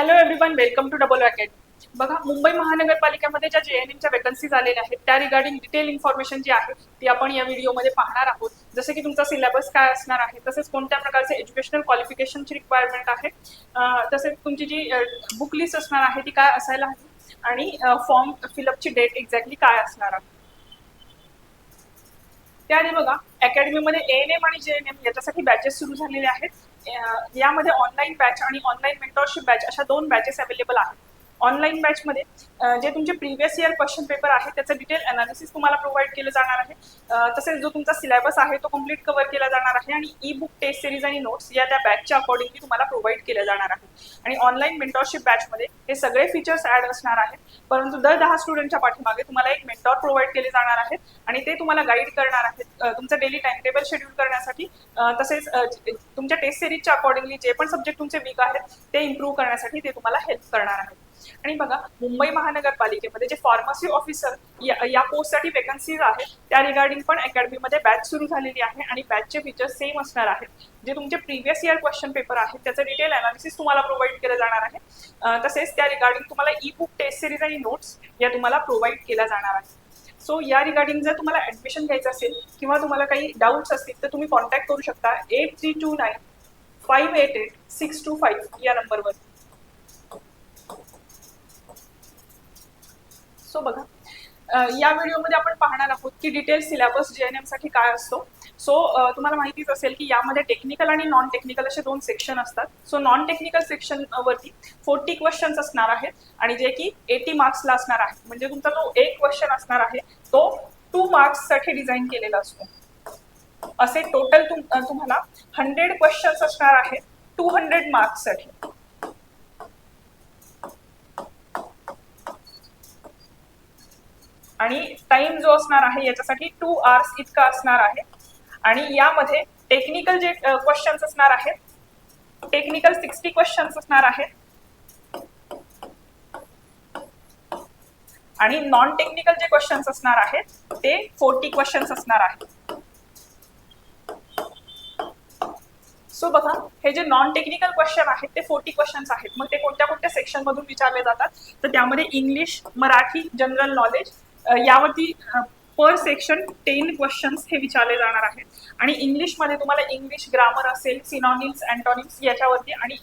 Hello everyone welcome to double वॅकेट बघा मुंबई महानगरपालिकेमध्ये ज्या जे एन एमच्या वेकन्सीज आलेल्या आहेत त्या रिगार्डिंग डिटेल इन्फॉर्मेशन जी आहे ती आपण या व्हिडिओमध्ये पाहणार आहोत. जसे की तुमचा सिलेबस काय असणार आहे तसेच कोणत्या प्रकारचे एज्युकेशनल क्वालिफिकेशनची रिक्वायरमेंट आहे तसेच तुमची जी बुक लिस्ट असणार आहे ती काय असायला हवी आणि फॉर्म फिलअपची डेट एक्झॅक्टली काय असणार आहे. त्याआधी बघा अकॅडमीमध्ये ए एन एम आणि जे एन एम याच्यासाठी बॅचेस सुरू झालेले आहेत. यामध्ये ऑनलाईन बॅच आणि ऑनलाईन मेंटॉरशिप बॅच अशा दोन बॅचेस अवेलेबल आहेत. ऑनलाईन बॅचमध्ये जे तुमचे प्रिव्हियस इयर क्वेश्चन पेपर आहे त्याचं डिटेल अनालिसिस तुम्हाला प्रोव्हाइड केलं जाणार आहे. तसेच जो तुमचा सिलेबस आहे तो कंप्लीट कव्हर केला जाणार आहे आणि ई बुक टेस्ट सिरीज आणि नोट्स या त्या बॅचच्या अकॉर्डिंगली तुम्हाला प्रोव्हाइड केले जाणार आहे. आणि ऑनलाईन मेंटॉरशिप बॅचमध्ये हे सगळे फीचर्स ऍड असणार आहेत. परंतु दर दहा स्टुडंटच्या पाठीमागे तुम्हाला एक मेंटॉर प्रोव्हाइड केले जाणार आहेत आणि ते तुम्हाला गाईड करणार आहेत. तुमचं डेली टाइम टेबल शेड्यूल करण्यासाठी तसेच तुमच्या टेस्ट सिरीजच्या अकॉर्डिंगली जे पण सब्जेक्ट तुमचे वीक आहेत ते इम्प्रूव्ह करण्यासाठी ते तुम्हाला हेल्प करणार आहेत. आणि बघा मुंबई महानगरपालिकेमध्ये जे फार्मसी ऑफिसर या, या पोस्टसाठी वेकन्सीज आहेत त्या रिगार्डिंग पण अकॅडमीमध्ये बॅच सुरू झालेली आहे आणि बॅचचे फीचर्स सेम असणार आहेत. जे तुमचे प्रिव्हियस इयर क्वेश्चन पेपर आहेत त्याचं डिटेल अनालिसिस तुम्हाला प्रोव्हाइड केलं जाणार आहे. तसेच त्या रिगार्डिंग तुम्हाला ई बुक टेस्ट सिरीज आणि नोट्स या तुम्हाला प्रोव्हाइड केल्या जाणार आहे सो या रिगार्डिंग जर तुम्हाला ऍडमिशन घ्यायचं असेल किंवा तुम्हाला काही डाऊट्स असतील तर तुम्ही कॉन्टॅक्ट करू शकता eight three two nine five eight eight six two five या नंबरवर सो बघा. या व्हिडिओमध्ये आपण पाहणार आहोत की डिटेल सिलेबस जे एनसाठी काय असतो. सो तुम्हाला माहितीच असेल की यामध्ये टेक्निकल आणि नॉन टेक्निकल असे दोन सेक्शन असतात. सो नॉन टेक्निकल सेक्शन वरती फोर्टी क्वेश्चन्स असणार आहेत आणि जे की एटी मार्क्सला असणार आहे. म्हणजे तुमचा जो एक क्वेश्चन असणार आहे तो टू मार्क्ससाठी डिझाईन केलेला असतो. असे टोटल तुम्हाला हंड्रेड क्वेश्चन्स असणार आहेत टू हंड्रेड मार्क्ससाठी आणि टाइम जो असणार आहे याच्यासाठी टू आवर्स इतका असणार आहे. आणि यामध्ये टेक्निकल जे क्वेश्चन्स असणार आहेत टेक्निकल सिक्स्टी क्वेश्चन्स असणार आहेत. आणि नॉन टेक्निकल जे क्वेश्चन्स असणार आहेत ते फोर्टी क्वेश्चन्स असणार आहेत. सो बघा हे जे नॉन टेक्निकल क्वेश्चन आहेत ते फोर्टी क्वेश्चन्स आहेत. मग ते कोणत्या कोणत्या सेक्शन मधून विचारले जातात? तर त्यामध्ये इंग्लिश मराठी जनरल नॉलेज यावरती पर सेक्शन टेन क्वेश्चन्स हे विचारले जाणार आहेत. आणि इंग्लिशमध्ये तुम्हाला इंग्लिश ग्रामर असेल सिनॉनिम्स अँटॉनिम्स याच्यावरती आणि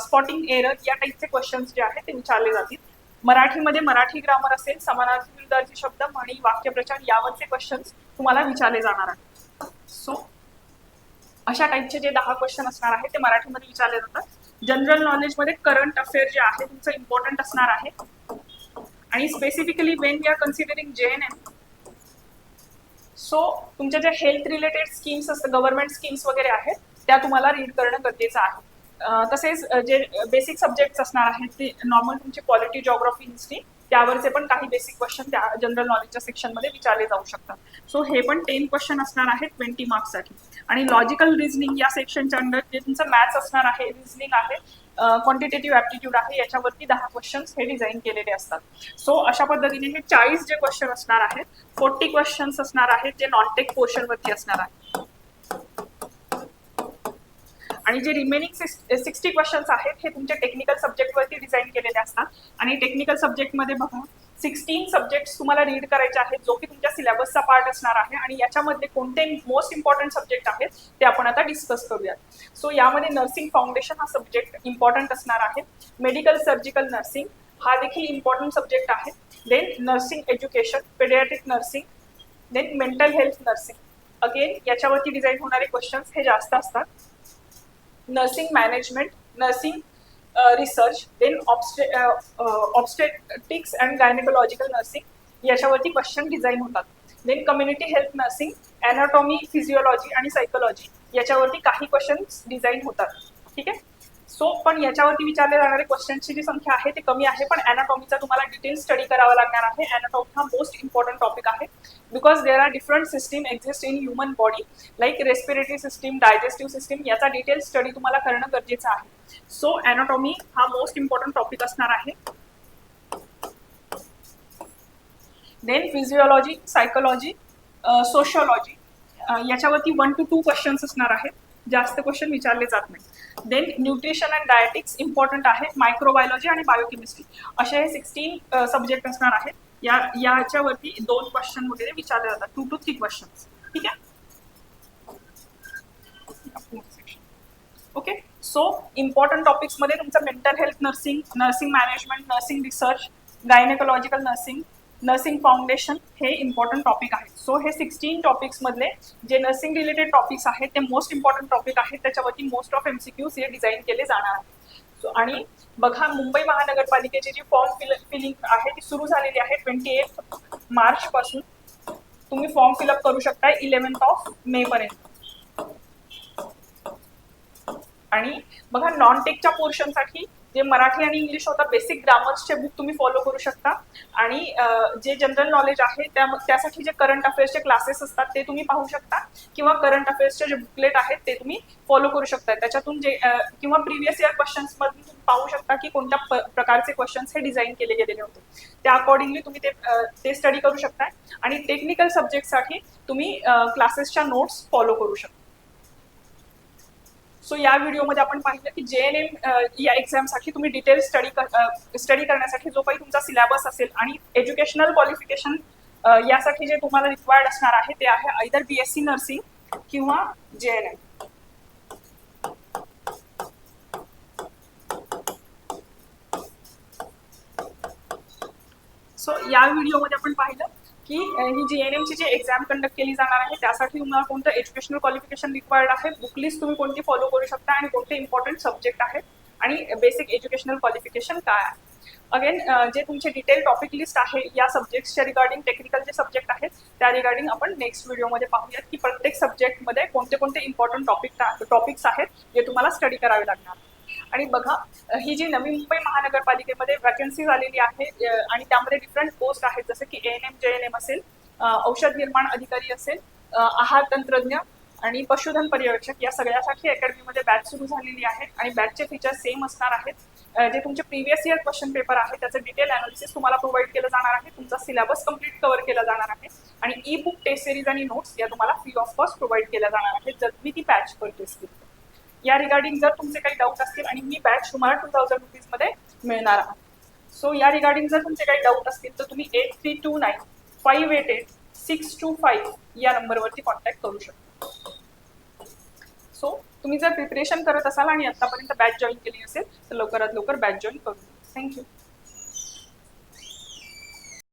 स्पॉटिंग एरर या टाईपचे क्वेश्चन्स जे आहेत ते विचारले जातील. मराठीमध्ये मराठी ग्रामर असेल समानार्थी शब्द म्हणी वाक्यप्रचार यावरचे क्वेश्चन्स तुम्हाला विचारले जाणार आहेत. सो अशा टाईपचे जे दहा क्वेश्चन असणार आहे ते मराठीमध्ये विचारले जातात. जनरल नॉलेजमध्ये करंट अफेअर जे आहे तुमचं इम्पॉर्टंट असणार आहे. आणि specifically when we are considering G N M so तुमच्या ज्या हेल्थ रिलेटेड स्कीम्स असतात गव्हर्नमेंट स्कीम्स वगैरे आहेत त्या तुम्हाला रीड करणं गरजेचं आहे. तसेच जे बेसिक सब्जेक्ट्स असणार आहेत ते नॉर्मल तुमची पॉलिटी जॉग्राफी हिस्ट्री त्यावरचे पण काही बेसिक क्वेश्चन त्या जनरल नॉलेजच्या सेक्शनमध्ये विचारले जाऊ शकतात. सो हे पण टेन क्वेश्चन असणार आहेत ट्वेंटी मार्क्ससाठी आणि लॉजिकल रिझनिंग या सेक्शनच्या अंडर जे तुमचं मॅथ्स असणार आहे रिझनिंग आहे क्वांटिटेटिव्ह ॲप्टिट्यूड आहे याच्यावरती दहा क्वेश्चन्स हे डिझाईन केलेले असतात. सो अशा पद्धतीने हे चाळीस जे क्वेश्चन असणार आहेत फोर्टी क्वेश्चन्स असणार आहेत जे नॉन टेक पोर्शनवरती असणार आहे आणि जे रिमेनिंग सिक्स्टी क्वेश्चन्स आहेत हे तुमच्या टेक्निकल सब्जेक्टवरती डिझाईन केलेले असतात. आणि टेक्निकल सब्जेक्टमध्ये बघा सिक्स्टीन सब्जेक्ट तुम्हाला रीड करायचे आहेत जो की तुमच्या सिलेबसचा पार्ट असणार आहे. आणि याच्यामध्ये कोणते मोस्ट इम्पॉर्टंट सब्जेक्ट आहेत ते आपण आता डिस्कस करूयात. सो यामध्ये नर्सिंग फाउंडेशन हा सब्जेक्ट इम्पॉर्टंट असणार आहे. मेडिकल सर्जिकल नर्सिंग हा देखील इम्पॉर्टंट सब्जेक्ट आहे. Then nursing education paediatric nursing then mental health nursing again याच्यावरती डिझाईन होणारे क्वेश्चन्स हे जास्त असतात. Nursing management nursing research then obstetrics and gynaecological nursing याच्यावरती क्वेश्चन डिझाईन होतात. Then community health nursing anatomy physiology आणि psychology याच्यावरती काही क्वेश्चन्स डिझाईन होतात. ठीक आहे? सो पण याच्यावरती विचारले जाणारे क्वेश्चनची जी संख्या आहे ती कमी आहे. पण अनाटॉमीचा तुम्हाला डिटेल स्टडी करावा लागणार आहे. अनाटॉमी हा मोस्ट इम्पॉर्टंट टॉपिक आहे. Because there are different system exist in human body like respiratory system digestive system याचा डिटेल स्टडी तुम्हाला करणं गरजेचं आहे. सो अनाटॉमी हा मोस्ट इम्पॉर्टंट टॉपिक असणार आहे. देन फिजिओलॉजी सायकोलॉजी सोशिओलॉजी याच्यावरती वन टू टू क्वेश्चन्स असणार आहेत. जास्त क्वेश्चन विचारले जात नाही. Then nutrition and dietetics important आहेत मायक्रोबायोलॉजी आणि बायोकेमिस्ट्री असे हे सिक्स्टीन सब्जेक्ट असणार आहेत. या याच्यावरती दोन क्वेश्चन वगैरे विचारले जातात. टू टू थ्री क्वेश्चन ठीक आहे? ओके सो इम्पॉर्टंट टॉपिक्समध्ये तुमचं mental health nursing nursing management nursing research gynaecological nursing nursing foundation हे इम्पॉर्टंट टॉपिक आहेत सो हे सिक्स्टीन टॉपिक्समधले जे नर्सिंग रिलेटेड टॉपिक्स आहेत ते मोस्ट इम्पॉर्टंट टॉपिक आहेत त्याच्यावरती मोस्ट ऑफ एमसीक्यूज हे डिझाईन केले जाणार आहेत. सो आणि बघा मुंबई महानगरपालिकेची जी फॉर्म फिल फिलिंग आहे ती सुरू झालेली आहे ट्वेंटी एट मार्च पासून तुम्ही फॉर्म फिलअप करू शकता इलेव्हन्थ ऑफ मे पर्यंत. आणि बघा नॉन टेकच्या पोर्शनसाठी जे मराठी आणि इंग्लिश होता बेसिक ग्रामर्सचे बुक तुम्ही फॉलो करू शकता. आणि जे जनरल नॉलेज आहे त्या त्यासाठी जे करंट अफेअर्सचे क्लासेस असतात ते तुम्ही पाहू शकता. किंवा करंट अफेअर्सचे जे बुकलेट आहेत ते तुम्ही फॉलो करू शकता. त्याच्यातून जे किंवा प्रिव्हियस इयर क्वेश्चन्स मधून तुम्ही पाहू शकता की कोणत्या प- प्रकारचे क्वेश्चन्स हे डिझाईन केले गेलेले होते. त्या अकॉर्डिंगली तुम्ही ते ते स्टडी करू शकता आणि टेक्निकल सब्जेक्टसाठी तुम्ही क्लासेसच्या नोट्स फॉलो करू शकता. सो या व्हिडिओमध्ये आपण पाहिलं की जे एन एम या एक्झामसाठी तुम्ही डिटेल स्टडी स्टडी करण्यासाठी जो काही तुमचा सिलेबस असेल आणि एज्युकेशनल क्वालिफिकेशन यासाठी जे तुम्हाला रिक्वायर्ड असणार आहे ते आहे either B S C nursing किंवा जे एन एम सो या व्हिडिओमध्ये आपण पाहिलं की ही जी एन एमची जी एक्झाम कंडक्ट केली जाणार आहे त्यासाठी तुम्हाला कोणतं एज्युकेशनल क्वालिफिकेशन रिक्वायर्ड आहे बुक लिस्ट तुम्ही कोणती फॉलो करू शकता आणि कोणते इम्पॉर्टंट सब्जेक्ट आहेत आणि बेसिक एज्युकेशनल क्वालिफिकेशन काय आहे. अगेन जे तुमचे डिटेल टॉपिक लिस्ट आहे या सब्जेक्टच्या रिगार्डिंग टेक्निकल जे सब्जेक्ट आहेत त्या रिगार्डिंग आपण नेक्स्ट व्हिडिओमध्ये पाहूयात की प्रत्येक सब्जेक्टमध्ये कोणते कोणते इम्पॉर्टंट टॉपिक टॉपिक्स आहेत जे तुम्हाला स्टडी करावे लागणार. आणि बघा ही जी नवी मुंबई महानगरपालिकेमध्ये वॅकन्सी झालेली आहे आणि त्यामध्ये डिफरंट पोस्ट आहेत जसं की N M G N M असेल औषध निर्माण अधिकारी असेल आहार तंत्रज्ञ आणि पशुधन पर्यवेक्षक या सगळ्यासाठी अकॅडमीमध्ये बॅच सुरू झालेली आहे आणि बॅचचे फीचर्स सेम असणार आहेत. जे तुमचे प्रिव्हियस इयर क्वेश्चन पेपर आहे त्याचं डिटेल अनालिसिस तुम्हाला प्रोव्हाइड केलं जाणार आहे तुमचा सिलेबस कंप्लीट कव्हर केला जाणार आहे आणि ई बुक टेस्ट सिरीज आणि नोट्स या तुम्हाला फ्री ऑफ कॉस्ट प्रोव्हाइड केल्या जाणार आहेत जर तुम्ही ती बॅच परचेस केली या रिगार्डिंग जर तुमचे काही डाऊट असतील आणि ही बॅच तुम्हाला टू थाउजंड रुपीजमध्ये मिळणार आहे. सो या रिगार्डिंग जर तुमचे काही डाऊट असतील तर तुम्ही eight three two nine five eight eight six two five या नंबरवरती कॉन्टॅक्ट करू शकता. सो तुम्ही जर प्रिपरेशन करत असाल आणि आतापर्यंत बॅच जॉईन केली असेल तर लवकरात लवकर बॅच जॉईन करू थँक्यू